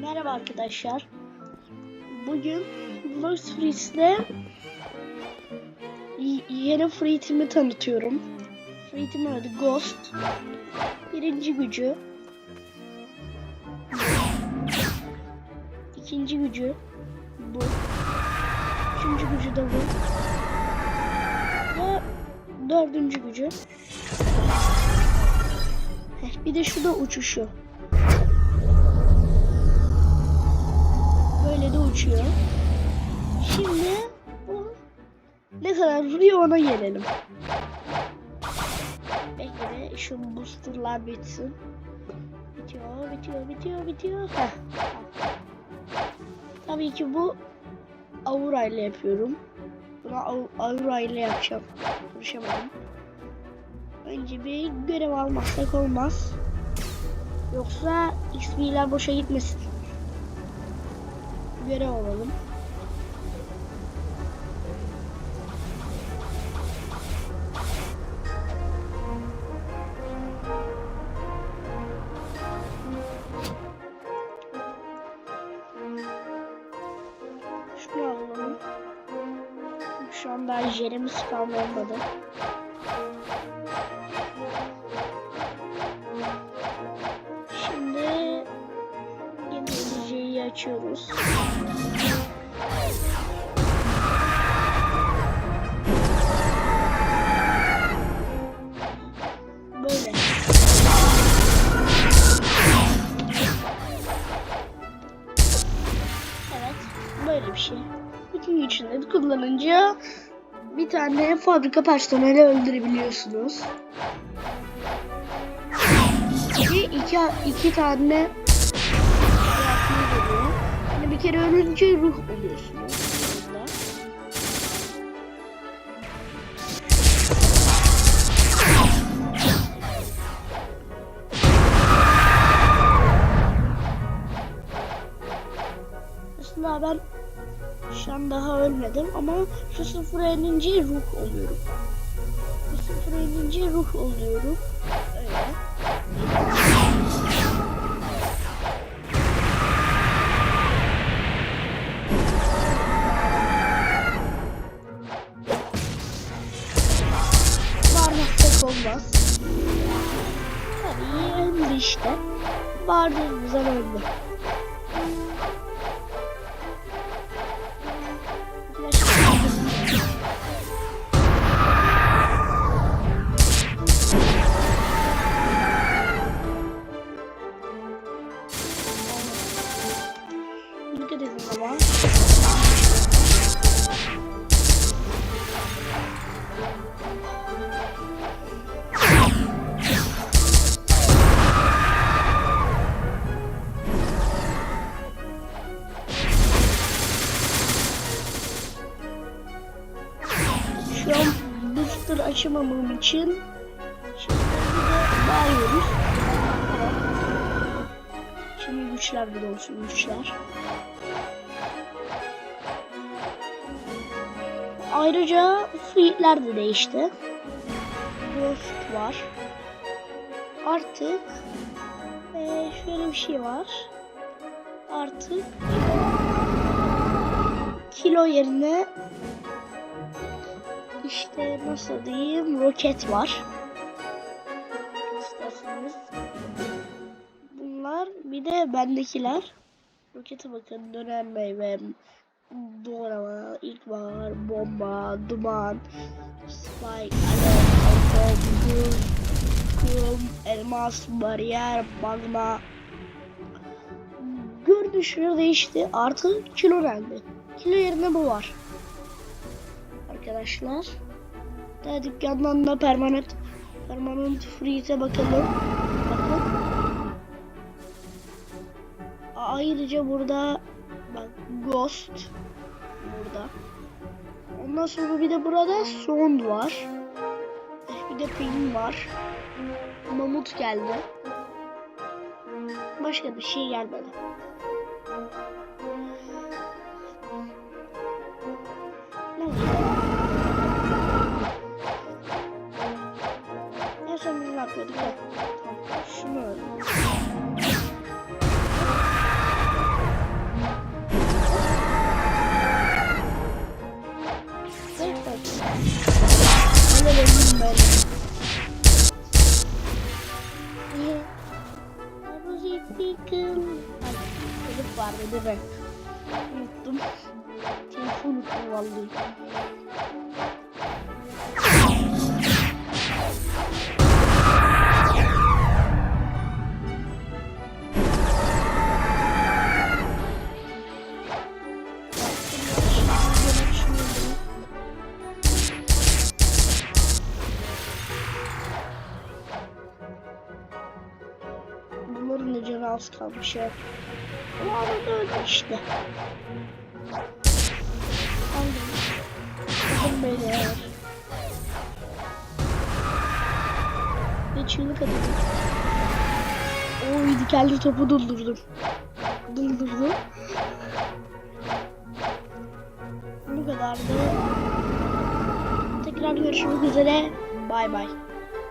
Merhaba arkadaşlar. Bugün Vox Freeze'de yeni Free'timi tanıtıyorum. Free'timin adı Ghost. Birinci gücü. İkinci gücü bu. Üçüncü gücü de bu. Ve dördüncü gücü. Bir de şu da uçuşu. Uçuyor. Şimdi bu ne kadar vuruyor ona gelelim. Bekle şu boosterlar bitsin. Bitiyor, bitiyor, bitiyor, bitiyor. Heh. Tabii ki bu Aura ile yapıyorum. Buna Au- Aura ile yapacağım. Konuşamadım. Önce bir görev almazsak olmaz. Yoksa XP'ler boşa gitmesin. Görev alalım. Şunu alalım. Şu an daha yerimiz kalmadı. İngilizceyi açıyoruz. Böyle. Evet, böyle bir şey. Bütün güçleri kullanınca bir tane fabrika personeli öldürebiliyorsunuz. Ve iki, iki tane bir kere ölünce ruh oluyorsunuz. Burada. Aslında ben şu an daha ölmedim ama şu sıfıra inince ruh oluyorum. Bu sıfıra inince ruh oluyorum. Öyle. Tabii öldü işte. Bağırdığımız zaman açamamam için şimdi de bağırıyoruz. Şimdi güçler bir olsun güçler. Ayrıca fleetler de değişti. Ghost var. Artık eee, şöyle bir şey var. Artık kilo yerine işte nasıl diyeyim roket var. İsterseniz bunlar bir de bendekiler. Rokete bakın dönen meyve, doğrama, ilkbahar, bomba, duman, spike, alev, buz, kum, elmas, bariyer, magma. Görünüşü değişti. Artık kilo geldi. Kilo yerine bu var. Arkadaşlar. Daha dükkandan da permanent permanent freeze'e bakalım. Bakın. Ayrıca burada bak Ghost burada. Ondan sonra bir de burada Sound var. Bir de Pin var. Mamut geldi. Başka bir şey gelmedi. Ay, Telif vardı mi? Unuttum. Telifi unuttum vallahi. Az kalmış ya. Ama arada öldü işte. Aldım. Aldım beyler. Ve çığlık atacağım. Oy dikenli topu doldurdum. Doldurdum. Bu kadardı. Tekrar görüşmek üzere. Bay bay.